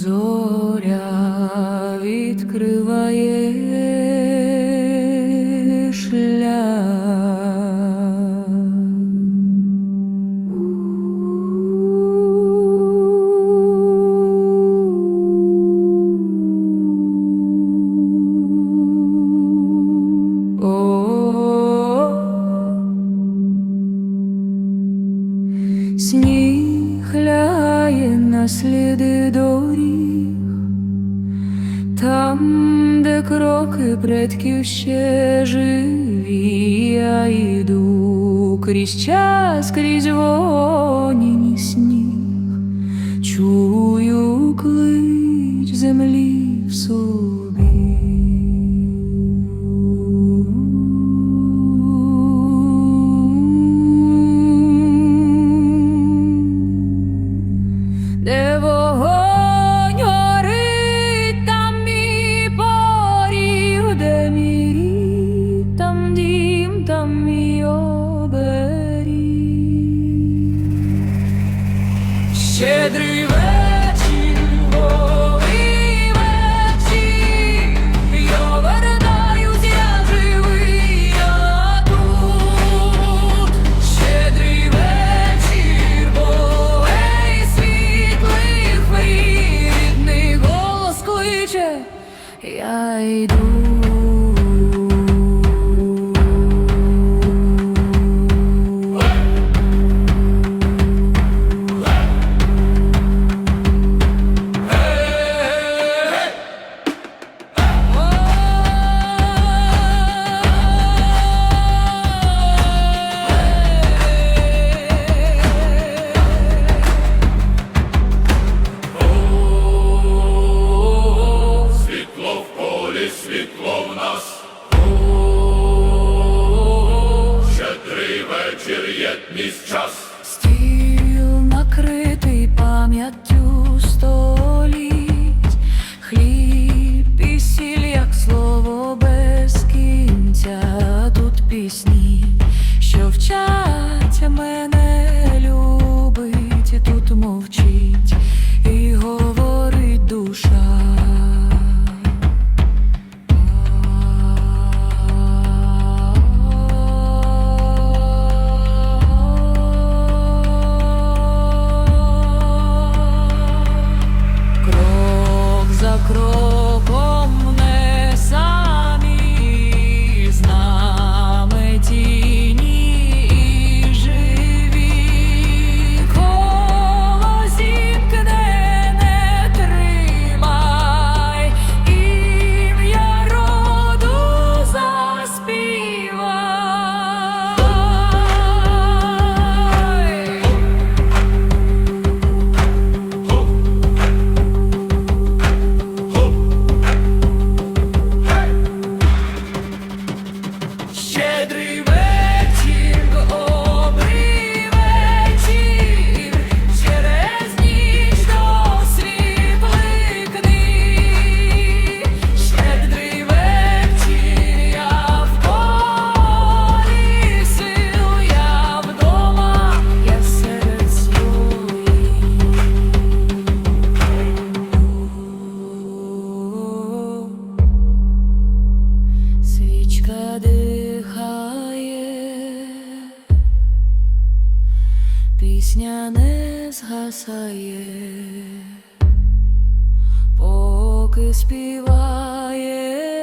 Зоря відкриває. сліди доріг, там, де кроки предків ще живі, я йду крізь час, крізь воні сніг, чую клич землі в собі. Боже, я йду. Mr. Пісня не згасає, поки співає.